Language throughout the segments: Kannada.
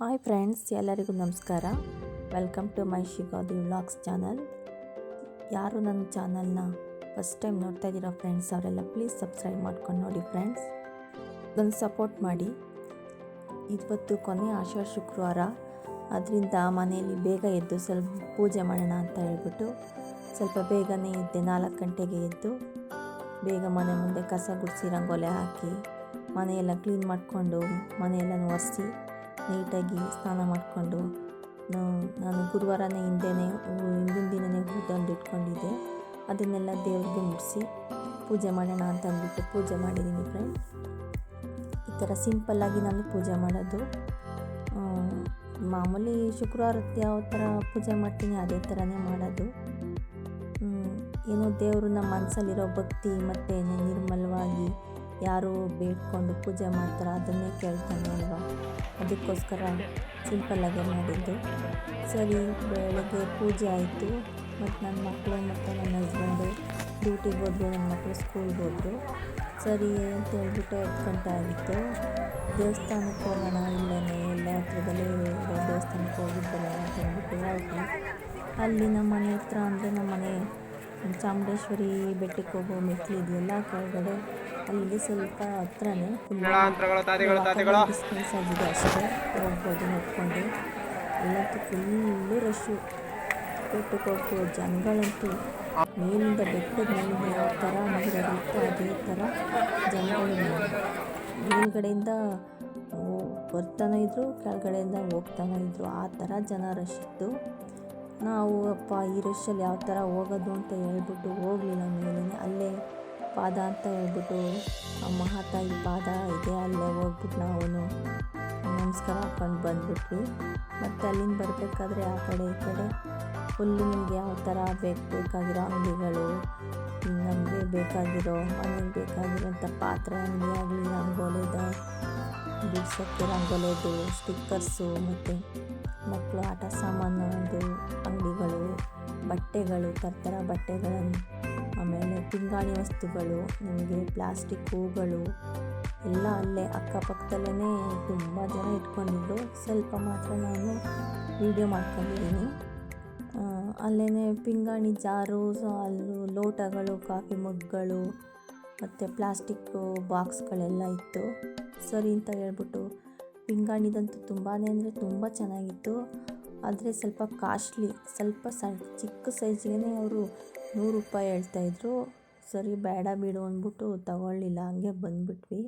ಹಾಯ್ ಫ್ರೆಂಡ್ಸ್, ಎಲ್ಲರಿಗೂ ನಮಸ್ಕಾರ. Welcome to my Shigadi vlogs channel ಯಾರು ನನ್ನ ಚಾನಲ್ನ ಫಸ್ಟ್ ಟೈಮ್ ನೋಡ್ತಾ ಇದ್ದೀರೋ ಫ್ರೆಂಡ್ಸ್ ಅವರೆಲ್ಲ ಪ್ಲೀಸ್ ಸಬ್ಸ್ಕ್ರೈಬ್ ಮಾಡ್ಕೊಂಡು ನೋಡಿ ಫ್ರೆಂಡ್ಸ್ ನನ್ನ ಸಪೋರ್ಟ್ ಮಾಡಿ. ಇವತ್ತು ಕೊನೆ ಆಷಾಢ ಶುಕ್ರವಾರ. ಅದರಿಂದ ಮನೆಯಲ್ಲಿ ಬೇಗ ಎದ್ದು ಸ್ವಲ್ಪ ಪೂಜೆ ಮಾಡೋಣ ಅಂತ ಹೇಳ್ಬಿಟ್ಟು ಸ್ವಲ್ಪ ಬೇಗನೆ ಎದ್ದೆ, ನಾಲ್ಕು ಗಂಟೆಗೆ ಎದ್ದು ಬೇಗ ಮನೆ ಮುಂದೆ ಕಸ ಗುಡಿಸಿ ರಂಗೋಲೆ ಹಾಕಿ ಮನೆಯೆಲ್ಲ ಕ್ಲೀನ್ ಮಾಡಿಕೊಂಡು ಮನೆಯೆಲ್ಲ ಒರೆಸಿ ನೀಟಾಗಿ ಸ್ನಾನ ಮಾಡಿಕೊಂಡು ನಾನು ಗುರುವಾರನೇ ಹಿಂದೆನೇ ಹಿಂದಿನ ದಿನವೇ ಹೂತಂದು ಇಟ್ಕೊಂಡಿದ್ದೆ ಅದನ್ನೆಲ್ಲ ದೇವ್ರಿಗೆ ಮುಡಿಸಿ ಪೂಜೆ ಮಾಡೋಣ ಅಂತ ಅಂದ್ಬಿಟ್ಟು ಪೂಜೆ ಮಾಡಿದ್ದೀನಿ ಫ್ರೆಂಡ್ ಈ ಥರ ಸಿಂಪಲ್ಲಾಗಿ ನಾನು ಪೂಜೆ ಮಾಡೋದು. ಮಾಮೂಲಿ ಶುಕ್ರವಾರ ಯಾವ ಥರ ಪೂಜೆ ಮಾಡ್ತೀನಿ ಅದೇ ಥರನೇ ಮಾಡೋದು. ಏನೋ ದೇವರು ನಮ್ಮ ಮನಸ್ಸಲ್ಲಿರೋ ಭಕ್ತಿ ಮತ್ತು ನಿರ್ಮಲವಾಗಿ ಯಾರು ಬೇಡ್ಕೊಂಡು ಪೂಜೆ ಮಾಡ್ತಾರೋ ಅದನ್ನೇ ಕೇಳ್ತಾನೆ ಅಲ್ವಾ. ಅದಕ್ಕೋಸ್ಕರ ಸಿಂಪಲ್ಲಾಗೆ ಮಾಡಿದ್ದು. ಸರಿ, ಬೆಳಗ್ಗೆ ಪೂಜೆ ಆಯಿತು. ಮತ್ತು ನನ್ನ ಮಕ್ಕಳು ಮತ್ತು ನನ್ನ ಹಸ್ಬೆಂಡು ಡ್ಯೂಟಿಗೆ ಹೋದ್ರು ನನ್ನ ಮಕ್ಕಳು ಸ್ಕೂಲ್ಗೆ ಹೋದ್ರು. ಸರಿ ಅಂತ ಹೇಳ್ಬಿಟ್ಟು ಹತ್ತು ಗಂಟೆ ಆಗಿತ್ತು ದೇವಸ್ಥಾನಕ್ಕೆ ಹೋಗೋಣ ಇಲ್ಲೇ ಎಲ್ಲ ಹತ್ರದಲ್ಲೇ ದೇವಸ್ಥಾನಕ್ಕೆ ಹೋಗಿದ್ದಲ್ಲ ಅಂತ ಹೇಳ್ಬಿಟ್ಟು ಹೋಗಿ ಅಲ್ಲಿ ನಮ್ಮ ಮನೆ ಹತ್ರ ಅಂದರೆ ನಮ್ಮ ಮನೆ ಚಾಮುಂಡೇಶ್ವರಿ ಬೆಟ್ಟಕ್ಕೆ ಹೋಗೋ ಮೆಟ್ಲಿದೆಯಲ್ಲ ಕೆಳಗಡೆ. ಅಲ್ಲಿಗೆ ಸ್ವಲ್ಪ ಹತ್ರನೇ ಡಿಸ್ಟೆನ್ಸ್ ಆಗಿದೆ ಅಷ್ಟೇ. ಹೋಗ್ಬೋದು ನೋಡ್ಕೊಂಡು. ಅಲ್ಲಂತೂ ಫುಲ್ಲು ರಶ್ಶು ಕೊಟ್ಟು ಹೋಗೋ ಜನಗಳಂತೂ ಮೇಲಿಂದ ಬೆಟ್ಟದ ಮೇಲಿಂದ ಯಾವ ಥರ ನೀರಿರುತ್ತೆ ಅದೇ ಥರ ಜನಗಳು ಮೇಲ್ಗಡೆಯಿಂದ ಬರ್ತಾನೆ ಇದ್ರು ಕೆಳಗಡೆಯಿಂದ ಹೋಗ್ತಾನೆ ಇದ್ರು. ಆ ಥರ ಜನ ರಶ್ ಇತ್ತು. ನಾವು ಅಪ್ಪ ಈ ರಶಲ್ಲಿ ಯಾವ ಥರ ಹೋಗೋದು ಅಂತ ಹೇಳ್ಬಿಟ್ಟು ಹೋಗಲಿಲ್ಲ ಮೇಲೆ ಅಲ್ಲೇ ಪಾದ ಅಂತ ಹೇಳ್ಬಿಟ್ಟು ಮಹಾತಾಯಿ ಪಾದ ಇದೆ, ಅಲ್ಲೇ ಹೋಗ್ಬಿಟ್ಟು ನಾವು ನಮಸ್ಕಾರ ಹಾಕ್ಕೊಂಡು ಬಂದ್ಬಿಟ್ವಿ. ಮತ್ತು ಅಲ್ಲಿಂದ ಬರಬೇಕಾದ್ರೆ ಆ ಕಡೆ ಈ ಕಡೆ. ಫುಲ್ಲು ನಿಮಗೆ ಯಾವ ಥರ ಬೇಕು ಬೇಕಾಗಿರೋ ಅಂಗಡಿಗಳು, ನಮಗೆ ಬೇಕಾಗಿರೋ ಮನೆಗೆ ಬೇಕಾಗಿರೋಂಥ ಪಾತ್ರೆ, ಅಂಗಡಿ ಆಗಲಿ ರಂಗೋಲಿದ ಬಿಡ್ಸೋಕ್ಕೆ ರಂಗೋಲಿದು ಸ್ಟಿಕ್ಕರ್ಸು ಮತ್ತು ಮಕ್ಕಳು ಆಟ ಸಾಮಾನು, ಅಂಗಡಿಗಳು, ಬಟ್ಟೆಗಳು ಥರ ಬಟ್ಟೆಗಳನ್ನು ಆಮೇಲೆ ಪಿಂಗಾಣಿ ವಸ್ತುಗಳು, ನಿಮಗೆ ಪ್ಲಾಸ್ಟಿಕ್ ಹೂಗಳು, ಎಲ್ಲ ಅಲ್ಲೇ ಅಕ್ಕಪಕ್ಕದಲ್ಲೇ ತುಂಬ ಜನ ಇಟ್ಕೊಂಡಿದ್ರು. ಸ್ವಲ್ಪ ಮಾತ್ರ ನಾನು ವೀಡಿಯೋ ಮಾಡ್ಕೊಂಡಿದ್ದೀನಿ. ಅಲ್ಲೇ ಪಿಂಗಾಣಿ ಜಾರು ಅಲ್ಲೂ ಲೋಟಗಳು, ಕಾಫಿ ಮಗ್ಗಳು ಮತ್ತು ಪ್ಲಾಸ್ಟಿಕ್ ಬಾಕ್ಸ್ಗಳೆಲ್ಲ ಇತ್ತು. ಸರಿ ಅಂತ ಹೇಳ್ಬಿಟ್ಟು ಪಿಂಗಾಣಿದಂತೂ ತುಂಬಾ ಅಂದರೆ ತುಂಬ ಚೆನ್ನಾಗಿತ್ತು. ಆದರೆ ಸ್ವಲ್ಪ ಕಾಸ್ಟ್ಲಿ ಸ್ವಲ್ಪ ಸಣ್ಣ ಚಿಕ್ಕ ಸೈಜ್ಗೆ ಅವರು ನೂರು ರೂಪಾಯಿ ಹೇಳ್ತಾಯಿದ್ರು ಸರಿ, ಬೇಡ ಬಿಡು ಅಂದ್ಬಿಟ್ಟು ತಗೊಳ್ಳಿಲ್ಲ, ಹಂಗೆ ಬಂದುಬಿಟ್ವಿ.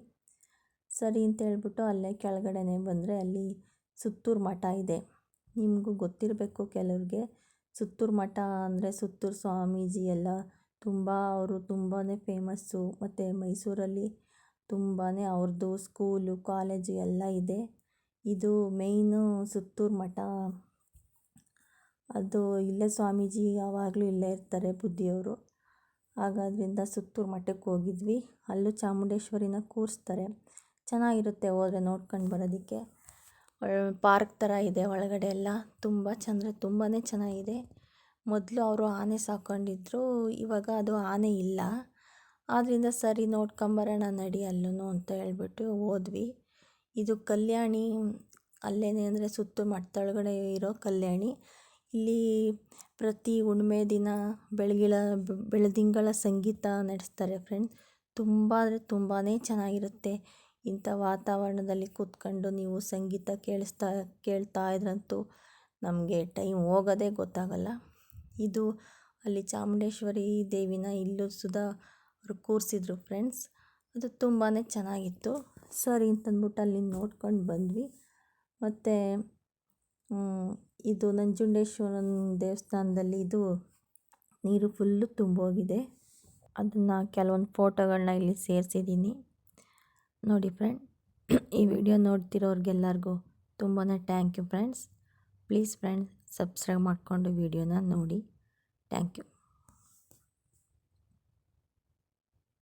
ಸರಿ ಅಂತ ಹೇಳ್ಬಿಟ್ಟು ಅಲ್ಲೇ ಕೆಳಗಡೆನೆ ಬಂದರೆ ಅಲ್ಲಿ ಸುತ್ತೂರು ಮಠ ಇದೆ. ನಿಮಗೂ ಗೊತ್ತಿರಬೇಕು ಕೆಲವ್ರಿಗೆ. ಸುತ್ತೂರು ಮಠ ಅಂದರೆ ಸುತ್ತೂರು ಸ್ವಾಮೀಜಿ ಎಲ್ಲ ತುಂಬ, ಅವರು ತುಂಬಾ ಫೇಮಸ್ಸು. ಮತ್ತು ಮೈಸೂರಲ್ಲಿ ತುಂಬಾ ಅವ್ರದ್ದು ಸ್ಕೂಲು ಕಾಲೇಜು ಎಲ್ಲ ಇದೆ. ಇದು ಮೇಯ್ನು ಸುತ್ತೂರು ಮಠ. ಅದು ಇಲ್ಲೇ ಸ್ವಾಮೀಜಿ ಯಾವಾಗಲೂ ಇಲ್ಲೇ ಇರ್ತಾರೆ ಬುದ್ಧಿಯವರು. ಹಾಗಾದ್ರಿಂದ ಸುತ್ತೂರು ಮಠಕ್ಕೆ ಹೋಗಿದ್ವಿ. ಅಲ್ಲೂ ಚಾಮುಂಡೇಶ್ವರಿನ ಕೂರಿಸ್ತಾರೆ. ಚೆನ್ನಾಗಿರುತ್ತೆ ಹೋದರೆ ನೋಡ್ಕೊಂಡು ಬರೋದಕ್ಕೆ. ಪಾರ್ಕ್ ಥರ ಇದೆ ಒಳಗಡೆ ಎಲ್ಲ. ತುಂಬ ಚಂದ್ರ ತುಂಬಾ ಚೆನ್ನಾಗಿದೆ. ಮೊದಲು ಅವರು ಆನೆ ಸಾಕೊಂಡಿದ್ರು, ಇವಾಗ ಅದು ಆನೆ ಇಲ್ಲ. ಆದ್ದರಿಂದ ಸರಿ ನೋಡ್ಕೊಂಬರೋಣ ನಡಿ ಅಲ್ಲೂ ಅಂತ ಹೇಳ್ಬಿಟ್ಟು ಹೋದ್ವಿ. ಇದು ಕಲ್ಯಾಣಿ, ಅಲ್ಲೇನೆ ಅಂದರೆ ಸುತ್ತು ಮಠದೊಳಗಡೆ ಇರೋ ಕಲ್ಯಾಣಿ. ಇಲ್ಲಿ ಪ್ರತಿ ಹುಣ್ಮೆ ದಿನ ಬೆಳಗಿಳ ಬೆಳದಿಂಗಳ ಸಂಗೀತ ನಡೆಸ್ತಾರೆ ಫ್ರೆಂಡ್ ತುಂಬ ಅಂದರೆ ತುಂಬಾ ಚೆನ್ನಾಗಿರುತ್ತೆ. ಇಂಥ ವಾತಾವರಣದಲ್ಲಿ ಕೂತ್ಕೊಂಡು ನೀವು ಸಂಗೀತ ಕೇಳಿಸ್ತಾ, ಕೇಳ್ತಾ ಇದ್ರಂತೂ ನಮಗೆ ಟೈಮ್ ಹೋಗೋದೇ ಗೊತ್ತಾಗಲ್ಲ. ಇದು ಅಲ್ಲಿ ಚಾಮುಂಡೇಶ್ವರಿ ದೇವಿನ ಇಲ್ಲೂ ಸುಧಾ ಅವರು ಕೂರಿಸಿದ್ರು ಫ್ರೆಂಡ್ಸ್ ಅದು ತುಂಬಾ ಚೆನ್ನಾಗಿತ್ತು. ಸರಿ ಅಂತಂದ್ಬಿಟ್ಟು ಅಲ್ಲಿ ನೋಡ್ಕೊಂಡು ಬಂದ್ವಿ. ಮತ್ತು ಇದು ನಂಜುಂಡೇಶ್ವರನ ದೇವಸ್ಥಾನದಲ್ಲಿ ಇದು ನೀರು ಫುಲ್ಲು ತುಂಬೋಗಿದೆ. ಅದನ್ನು ಕೆಲವೊಂದು ಫೋಟೋಗಳನ್ನ ಇಲ್ಲಿ ಸೇರಿಸಿದ್ದೀನಿ. ನೋಡಿ ಫ್ರೆಂಡ್ ಈ ವಿಡಿಯೋ ನೋಡ್ತಿರೋರಿಗೆಲ್ಲರಿಗೂ ತುಂಬಾ thank you friends please friends subscribe ಮಾಡಿಕೊಂಡು ವಿಡಿಯೋನ ನೋಡಿ. Thank you